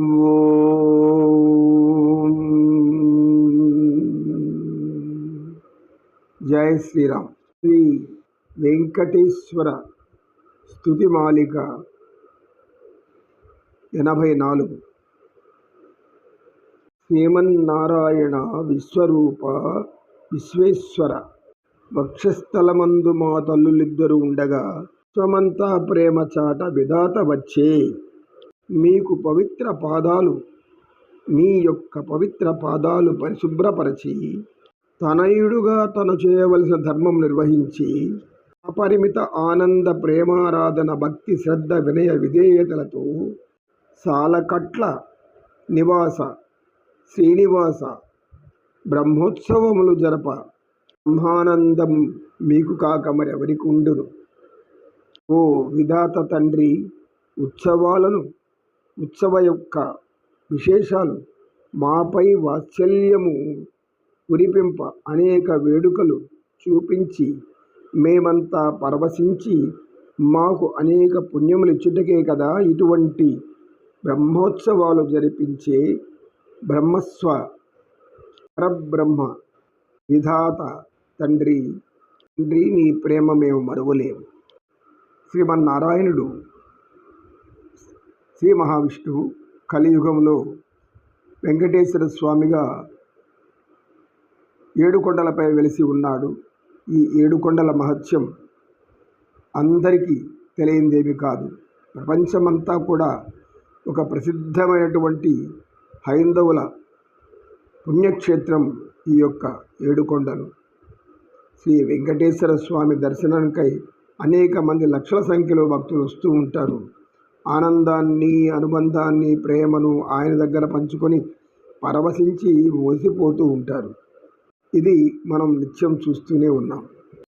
ఓం. జై శ్రీరామ్. శ్రీ వెంకటేశ్వర స్థుతి మాలిక ఎనభై నాలుగు. శ్రీమన్నారాయణ విశ్వరూప విశ్వేశ్వర వక్షస్థలమందు మా తల్లులిద్దరు ఉండగా స్వమంతా ప్రేమ చాట విధాత వచ్చే. మీకు పవిత్ర పాదాలు మీ యొక్క పవిత్ర పాదాలు పరిశుభ్రపరచి తనయుడుగా తను చేయవలసిన ధర్మం నిర్వహించి అపరిమిత ఆనంద ప్రేమారాధన భక్తి శ్రద్ధ వినయ విధేయతలతో సాలకట్ల నివాస శ్రీనివాస బ్రహ్మోత్సవములు జరప. బ్రహ్మానందం మీకు కాక మరి ఉండును. ఓ విధాత తండ్రి ఉత్సవాలను ఉత్సవ యొక్క విశేషాలు మాపై వాత్సల్యము కురిపింప అనేక వేడుకలు చూపించి మేమంతా పరవశించి మాకు అనేక పుణ్యములు ఇచ్చుటకే కదా ఇటువంటి బ్రహ్మోత్సవాలు జరిపించే బ్రహ్మస్వ పరబ్రహ్మ విధాత తండ్రి తండ్రి నీ ప్రేమ మేము మరువలేము. శ్రీమన్నారాయణుడు శ్రీ మహావిష్ణువు కలియుగంలో వెంకటేశ్వర స్వామిగా ఏడుకొండలపై వెలిసి ఉన్నాడు. ఈ ఏడుకొండల మహత్యం అందరికీ తెలియందేమి కాదు. ప్రపంచమంతా కూడా ఒక ప్రసిద్ధమైనటువంటి హైందవుల పుణ్యక్షేత్రం ఈ యొక్క ఏడుకొండలు శ్రీ వెంకటేశ్వర స్వామి దర్శనానికై అనేక మంది లక్షల సంఖ్యలో భక్తులు వస్తూ ఉంటారు. ఆనందాన్ని అనుబంధాన్ని ప్రేమను ఆయన దగ్గర పంచుకొని పరవశించి మోసిపోతూ ఉంటారు. ఇది మనం నిత్యం చూస్తూనే ఉన్నాం.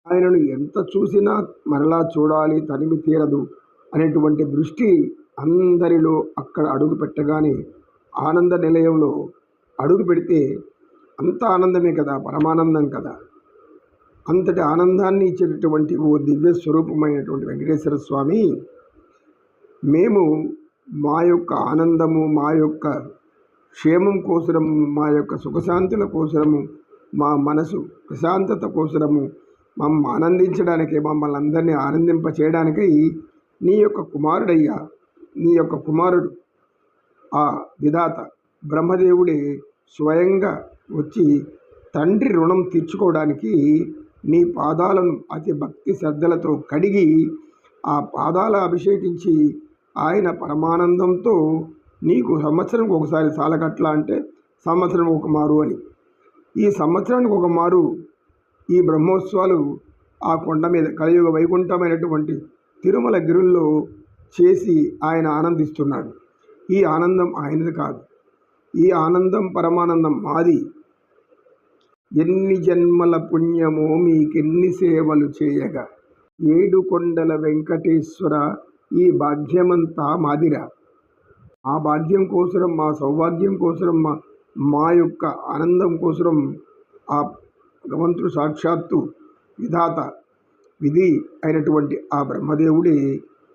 ఆయనను ఎంత చూసినా మరలా చూడాలి తనిమి తీరదు అనేటువంటి దృష్టి అందరిలో అక్కడ అడుగు పెట్టగానే ఆనంద నిలయంలో అడుగు పెడితే అంత ఆనందమే కదా పరమానందం కదా. అంతటి ఆనందాన్ని ఇచ్చేటటువంటి ఓ దివ్య స్వరూపమైనటువంటి వెంకటేశ్వర స్వామి మేము మా యొక్క ఆనందము మా యొక్క క్షేమం కోసరము మా యొక్క సుఖశాంతుల కోసరము మా మనసు ప్రశాంతత కోసరము మమ్మల్ని ఆనందించడానికి మమ్మల్ని అందరినీ ఆనందింప చేయడానికై నీ యొక్క కుమారుడయ్యా నీ యొక్క కుమారుడు ఆ విధాత బ్రహ్మదేవుడే స్వయంగా వచ్చి తండ్రి రుణం తీర్చుకోవడానికి నీ పాదాలను అతి భక్తి శ్రద్ధలతో కడిగి ఆ పాదాల అభిషేకించి ఆయన పరమానందంతో నీకు సంవత్సరంకి ఒకసారి సాలకట్ల అంటే సంవత్సరం ఒక మారు అని. ఈ సంవత్సరానికి ఒక మారు ఈ బ్రహ్మోత్సవాలు ఆ కొండ మీద కలియుగ వైకుంఠమైనటువంటి తిరుమల గిరుల్లో చేసి ఆయన ఆనందిస్తున్నాడు. ఈ ఆనందం ఆయనది కాదు. ఈ ఆనందం పరమానందం మాది. ఎన్ని జన్మల పుణ్యమో మీకెన్ని సేవలు చేయగా. ఏడు కొండల వెంకటేశ్వర ఈ భాగ్యమంతా మాదిరా. ఆ భాగ్యం కోసరం మా సౌభాగ్యం కోసరం మా మా యొక్క ఆనందం కోసరం ఆ భగవంతుడు సాక్షాత్తు విధాత విధి అయినటువంటి ఆ బ్రహ్మదేవుడే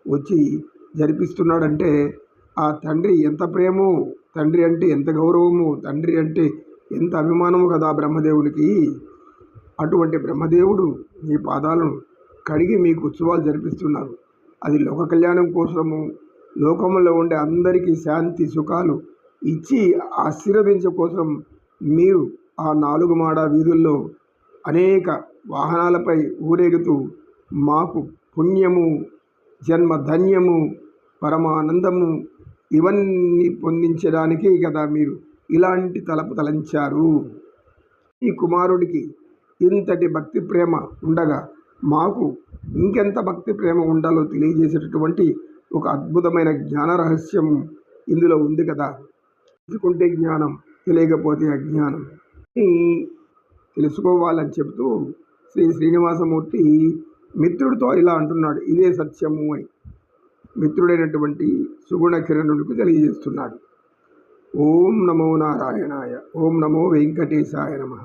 వచ్చి జరిపిస్తున్నాడంటే ఆ తండ్రి ఎంత ప్రేమో తండ్రి అంటే ఎంత గౌరవము తండ్రి అంటే ఎంత అభిమానము కదా బ్రహ్మదేవుడికి అటువంటి బ్రహ్మదేవుడు మీ పాదాలను కడిగి మీకు ఉత్సవాలు జరిపిస్తున్నారు. అది లోక కళ్యాణం కోసము లోకంలో ఉండే అందరికీ శాంతి సుఖాలు ఇచ్చి ఆశీర్వదించే కోసం మీరు ఆ నాలుగు మాడ వీధుల్లో అనేక వాహనాలపై ఊరేగుతూ మాకు పుణ్యము జన్మ ధన్యము పరమానందము ఇవన్నీ పొందించడానికి కదా మీరు ఇలాంటి తలపు తలంచారు. ఈ కుమారుడికి ఇంతటి భక్తి ప్రేమ ఉండగా మాకు ఇంకెంత భక్తి ప్రేమ ఉండాలో తెలియజేసేటటువంటి ఒక అద్భుతమైన జ్ఞాన రహస్యం ఇందులో ఉంది కదా. తెలుసుకుంటే జ్ఞానం తెలియకపోతే అజ్ఞానం. తెలుసుకోవాలని చెబుతూ శ్రీ శ్రీనివాసమూర్తి మిత్రుడితో ఇలా అంటున్నాడు ఇదే సత్యము అని. మిత్రుడైనటువంటి సుగుణ కిరణుడికి తెలియజేస్తున్నాడు. ఓం నమో నారాయణాయ ఓం నమో వెంకటేశాయ నమ.